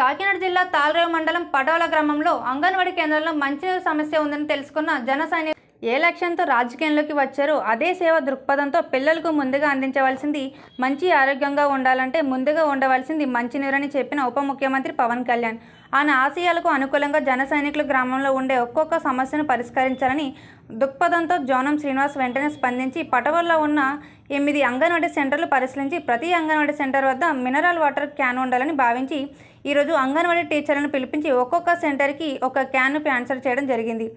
కాకినాడ జిల్లా తాళరేవు మండలం పటోల గ్రామంలో అంగన్వాడీ కేంద్రంలో మంచినీరు సమస్య ఉందని తెలుసుకున్న జన ఏ లక్ష్యంతో రాజకీయంలోకి వచ్చారో అదే సేవ దృక్పథంతో పిల్లలకు ముందుగా అందించవలసింది మంచి ఆరోగ్యంగా ఉండాలంటే ముందుగా ఉండవలసింది మంచినీరని చెప్పిన ఉప ముఖ్యమంత్రి పవన్ కళ్యాణ్. ఆయన ఆశయాలకు అనుకూలంగా జన సైనికుల గ్రామంలో ఉండే ఒక్కొక్క సమస్యను పరిష్కరించాలని దృక్పథంతో జోనం శ్రీనివాస్ వెంటనే స్పందించి పటవల్లో ఉన్న ఎనిమిది అంగన్వాడీ సెంటర్లు పరిశీలించి ప్రతి అంగన్వాడీ సెంటర్ వద్ద మినరల్ వాటర్ క్యాన్ ఉండాలని భావించి ఈరోజు అంగన్వాడీ టీచర్లను పిలిపించి ఒక్కొక్క సెంటర్కి ఒక క్యాన్ను క్యాన్సర్ చేయడం జరిగింది.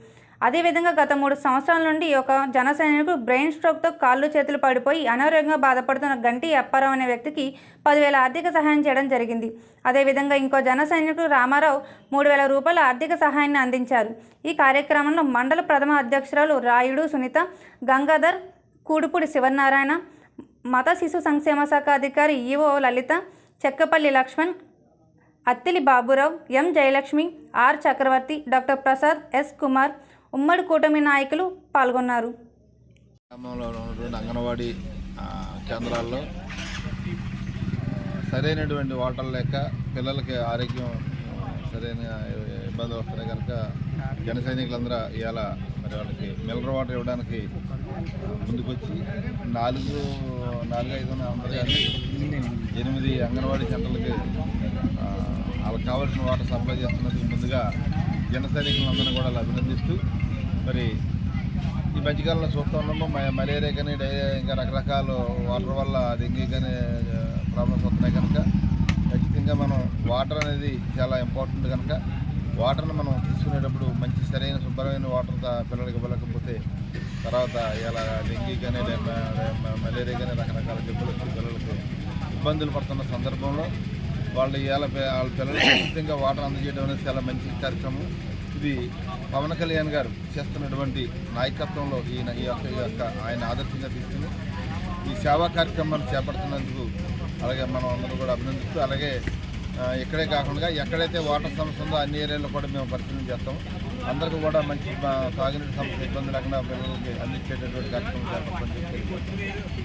అదేవిధంగా గత మూడు సంవత్సరాల నుండి ఒక జన సైనికుడు బ్రెయిన్ స్ట్రోక్తో కాళ్ళు చేతులు పడిపోయి అనారోగ్యంగా బాధపడుతున్న గంటి అప్పారావు అనే వ్యక్తికి పదివేల ఆర్థిక సహాయం చేయడం జరిగింది. అదేవిధంగా ఇంకో జన సైనికుడు రామారావు మూడు వేల రూపాయల ఆర్థిక సహాయాన్ని అందించారు. ఈ కార్యక్రమంలో మండల ప్రథమ అధ్యక్షురాలు రాయుడు సునీత గంగాధర్ కూడుపూడి శివనారాయణ మత శిశు సంక్షేమ శాఖ అధికారి EO Lalitha Chekkapalli Lakshman Attili Baburao M Jayalakshmi R Chakravarthi doctor Prasad S Kumar ఉమ్మడి కూటమి నాయకులు పాల్గొన్నారు. గ్రామంలో అంగన్వాడీ కేంద్రాల్లో సరైనటువంటి వాటర్ లేక పిల్లలకి ఆరోగ్యం సరైన ఇబ్బంది వస్తున్నాయి కనుక జన సైనికులందరూ ఇవాళ మరి వాళ్ళకి మినరల్ వాటర్ ఇవ్వడానికి ముందుకొచ్చి నాలుగు నాలుగు ఐదు అందరూ కానీ ఎనిమిది అంగన్వాడీ సెంటర్లకి వాళ్ళకి కావాల్సిన వాటర్ సప్లై చేస్తున్నందుకు ముందుగా జన సైనికులందరినీ కూడా అభినందిస్తూ మరి ఈ మధ్యకాలంలో చూస్తూ ఉన్నాము మలేరియా కానీ డైరియా ఇంకా రకరకాల వాటర్ వల్ల డెంగీ కానీ ప్రాబ్లమ్స్ వస్తున్నాయి కనుక ఖచ్చితంగా మనం వాటర్ అనేది చాలా ఇంపార్టెంట్ కనుక వాటర్ని మనం తీసుకునేటప్పుడు మంచి సరైన శుభ్రమైన వాటర్ పిల్లలకి ఇవ్వలేకపోతే తర్వాత ఇలా డెంగీ కానీ మలేరియా కానీ రకరకాల జబ్బులు వచ్చి పిల్లలకు ఇబ్బందులు పడుతున్న సందర్భంలో వాళ్ళు ఇవాళ వాళ్ళ పిల్లలకి ఖచ్చితంగా వాటర్ అందజేయడం అనేది చాలా మంచి కార్యక్రమం. ఇది పవన్ కళ్యాణ్ గారు చేస్తున్నటువంటి నాయకత్వంలో ఈయన ఈ యొక్క ఈ యొక్క ఆయన ఆదర్శంగా తీసుకుని ఈ సేవా కార్యక్రమాన్ని చేపడుతున్నందుకు అలాగే మనం అందరూ కూడా అభినందిస్తూ అలాగే ఇక్కడే కాకుండా ఎక్కడైతే వాటర్ సమస్య ఉందో అన్ని ఏరియాలో కూడా మేము పరిశీలన చేస్తాం. అందరికీ కూడా మంచి తాగినీటి సమస్య ఇబ్బంది లేకుండా పిల్లలకి అందించేటటువంటి కార్యక్రమం చేపట్టమని